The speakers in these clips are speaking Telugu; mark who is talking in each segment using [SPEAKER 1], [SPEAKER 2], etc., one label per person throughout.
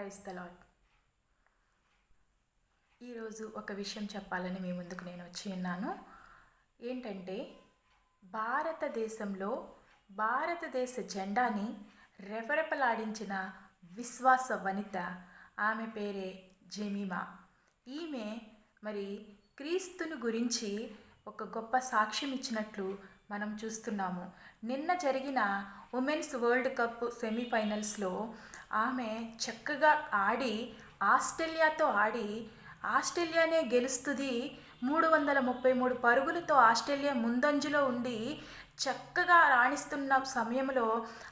[SPEAKER 1] ప్రైజ్ ద ఈరోజు ఒక విషయం చెప్పాలని మీ ముందుకు నేను వచ్చి ఉన్నాను. ఏంటంటే భారతదేశంలో భారతదేశ జెండాని రెపరెపలాడించిన విశ్వాస వనిత ఆమె పేరే జెమిమా. ఈమె మరి క్రీస్తుని గురించి ఒక గొప్ప సాక్ష్యం ఇచ్చినట్లు మనం చూస్తున్నాము. నిన్న జరిగిన ఉమెన్స్ వరల్డ్ కప్ సెమీఫైనల్స్లో ఆమె చక్కగా ఆడి ఆస్ట్రేలియాతో ఆడి ఆస్ట్రేలియానే గెలుస్తుంది. మూడు వందల ముప్పై మూడు పరుగులతో ఆస్ట్రేలియా ముందంజలో ఉండి చక్కగా రాణిస్తున్న సమయంలో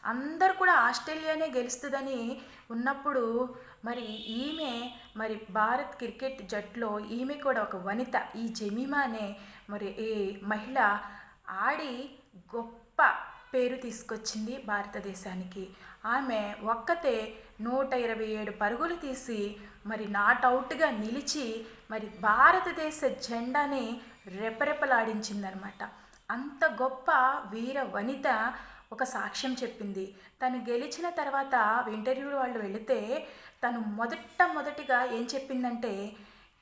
[SPEAKER 1] అందరు కూడా ఆస్ట్రేలియానే గెలుస్తుందని ఉన్నప్పుడు మరి ఈమె మరి భారత్ క్రికెట్ జట్టులో ఈమె కూడా ఒక వనిత ఈ జమీమా అనే మరి ఈ మహిళ ఆడి గొప్ప పేరు తీసుకొచ్చింది భారతదేశానికి. ఆమె ఒక్కతే నూట ఇరవై ఏడు పరుగులు తీసి మరి నాట్ అవుట్గా నిలిచి మరి భారతదేశ జెండాని రెపరెపలాడించిందనమాట. అంత గొప్ప వీర వనిత ఒక సాక్ష్యం చెప్పింది. తను గెలిచిన తర్వాత ఇంటర్వ్యూ వాళ్ళు వెళితే తను మొదట మొదటిగా ఏం చెప్పిందంటే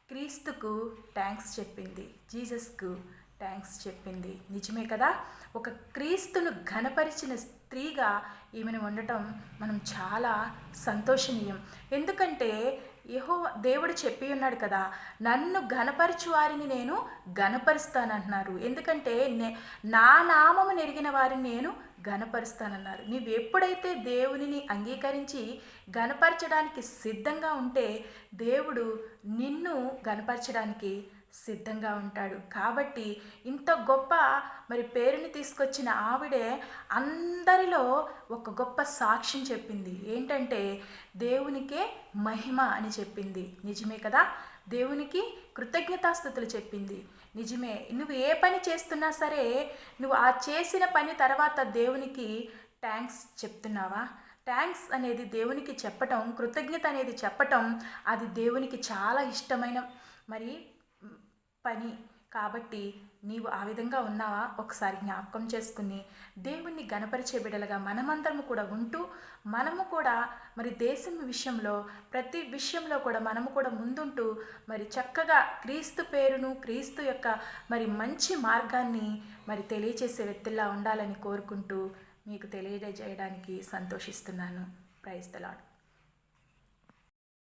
[SPEAKER 1] క్రీస్తుకు థ్యాంక్స్ చెప్పింది. జీసస్కు థ్యాంక్స్ చెప్పింది. నిజమే కదా? ఒక క్రీస్తును ఘనపరిచిన స్త్రీగా ఈమెను ఉండటం మనం చాలా సంతోషనీయం. ఎందుకంటే యహో దేవుడు చెప్పి ఉన్నాడు కదా నన్ను ఘనపరచు వారిని నేను ఘనపరుస్తానంటున్నారు ఎందుకంటే నే నా నామము నెరిగిన వారిని నేను ఘనపరుస్తానన్నారు. నీవు ఎప్పుడైతే దేవునిని అంగీకరించి ఘనపరచడానికి సిద్ధంగా ఉంటే దేవుడు నిన్ను ఘనపరచడానికి సిద్ధంగా ఉంటాడు. కాబట్టి ఇంత గొప్ప మరి పేరుని తీసుకొచ్చిన ఆవిడే అందరిలో ఒక గొప్ప సాక్ష్యం చెప్పింది. ఏంటంటే దేవునికే మహిమ అని చెప్పింది. నిజమే కదా? దేవునికి కృతజ్ఞతాస్థుతులు చెప్పింది. నిజమే. నువ్వు ఏ పని చేస్తున్నా సరే నువ్వు ఆ చేసిన పని తర్వాత దేవునికి థ్యాంక్స్ చెప్తున్నావా? థ్యాంక్స్ అనేది దేవునికి చెప్పటం కృతజ్ఞత అనేది చెప్పటం అది దేవునికి చాలా ఇష్టమైన మరి పని. కాబట్టి నీవు ఆ విధంగా ఉన్నావా? ఒకసారి జ్ఞాపకం చేసుకుని దేవుణ్ణి గణపరిచే బిడలుగా మనమందరము కూడా ఉంటూ మనము కూడా మరి దేశం విషయంలో ప్రతి విషయంలో కూడా మనము కూడా ముందుంటూ మరి చక్కగా క్రీస్తు పేరును క్రీస్తు యొక్క మరి మంచి మార్గాన్ని మరి తెలియచేసే వ్యక్తుల్లా ఉండాలని కోరుకుంటూ మీకు తెలియజేయడానికి సంతోషిస్తున్నాను. Praise the lord